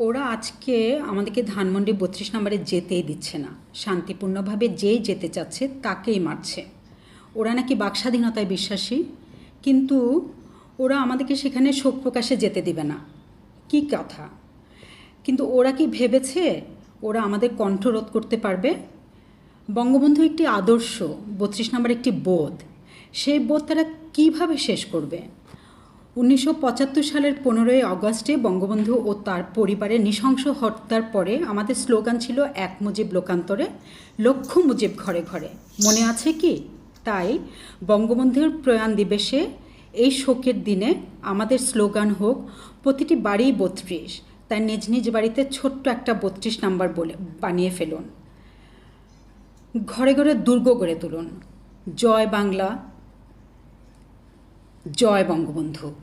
ওরা আজকে আমাদেরকে ধানমন্ডি বত্রিশ নম্বরে যেতেই দিচ্ছে না। শান্তিপূর্ণভাবে যেই যেতে চাচ্ছে তাকেই মারছে। ওরা নাকি বাকস্বাধীনতায় বিশ্বাসী, কিন্তু ওরা আমাদেরকে সেখানে শোক প্রকাশে যেতে দিবে না। কি কথা? কিন্তু ওরা কি ভেবেছে ওরা আমাদের কণ্ঠরোধ করতে পারবে? বঙ্গবন্ধু একটি আদর্শ, বত্রিশ নম্বর একটি বোধ। সেই বোধ তারা কীভাবে শেষ করবে? উনিশশো পঁচাত্তর সালের পনেরোই আগস্টে বঙ্গবন্ধু ও তার পরিবারের নৃশংস হত্যার পরে আমাদের স্লোগান ছিল এক মুজিব লোকান্তরে, লক্ষ মুজিব ঘরে ঘরে। মনে আছে কি? তাই বঙ্গবন্ধুর প্রয়াণ দিবসে এই শোকের দিনে আমাদের স্লোগান হোক, প্রতিটি বাড়ি বত্রিশ। তাই নিজ নিজ বাড়িতে ছোট্ট একটা বত্রিশ নাম্বার বলে বানিয়ে ফেলুন। ঘরে ঘরে দুর্গ গড়ে তুলুন। জয় বাংলা, জয় বঙ্গবন্ধু।